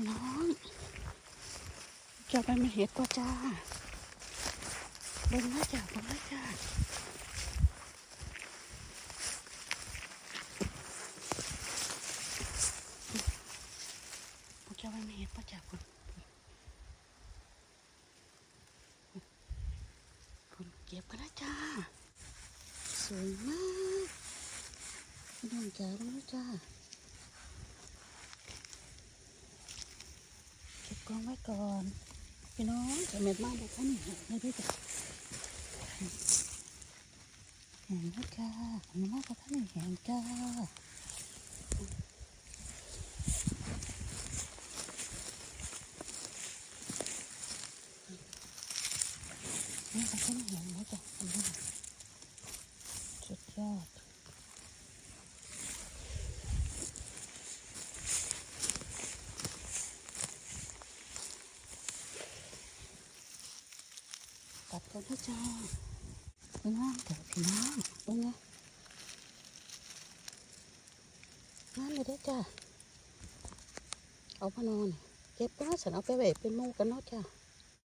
พี่น้องจะไปมาเห็ดตัวจ้าเบิ่งนะจ้าเบิ่งนะจ้ากเจ้าไปมาเห็ดตัวจ้าคุณคุณเก็บกันนะจ้าสวยมากพี่น้องจ๋าเบิ่งนะจ้า ก็บกองไว้ก่อนพี่น้องจะเม็ดมากเลยค่ะนี่ไม่ได้จ้ะแหงนะจ้าแขนมมากกว่าท่านนี่แหงจ้านี่ก็ท่านแหงนะจ้ะอันนี้สุดยอด ตัดกันนะจ้าเป็นงามแต่พี่น้องเป็นไงงามเลยได้จ้าเอาพนอนเก็บก็ฉันเอาไปไว้เป็นมูกันเนาะจ้า